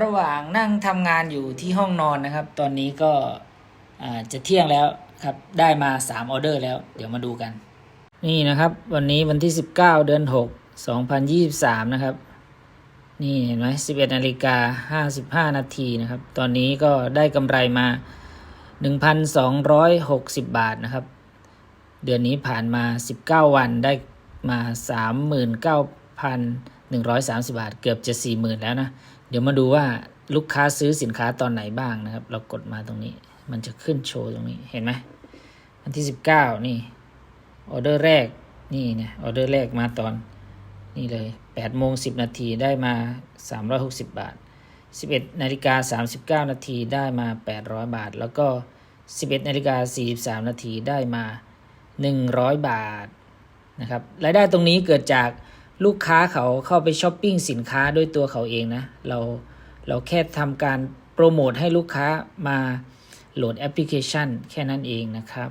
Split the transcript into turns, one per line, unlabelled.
ระหว่างนั่งทำงานอยู่ที่ห้องนอนนะครับ ตอนนี้ก็จะเที่ยงแล้วครับ ได้มา3ออเดอร์แล้ว เดี๋ยวมาดูกัน นี่นะครับ วันนี้วันที่ 19 เดือน 6 2023 นะครับ นี่เห็นไหม11นาฬิกา55 นาทีนะครับ ตอนนี้ก็ได้กำไรมา 1,260 บาทนะครับ เดือนนี้ผ่านมา 19 วันได้มา 39,130 บาท เกือบจะ 40,000 แล้วนะ เดี๋ยวมาดูว่าลูกค้าซื้อสินค้าตอนไหนบ้างนะครับ เรากดมาตรงนี้ มันจะขึ้นโชว์ตรงนี้เห็นไหมวันที่19นี่ออเดอร์แรกนี่เนี่ยออเดอร์แรกมาตอนนี่เลย8โมง10นาทีได้มา360บาท11นาฬิกา39นาทีได้มา800บาท แล้วก็11นาฬิกา43นาทีได้มา100บาทนะครับรายได้ตรงนี้เกิดจาก ลูกค้าเขาเข้าไปช้อปปิ้งสินค้าด้วยตัวเขาเองนะ เราเราแค่ทำการโปรโมทให้ลูกค้ามาโหลดแอปพลิเคชันแค่นั้นเองนะครับ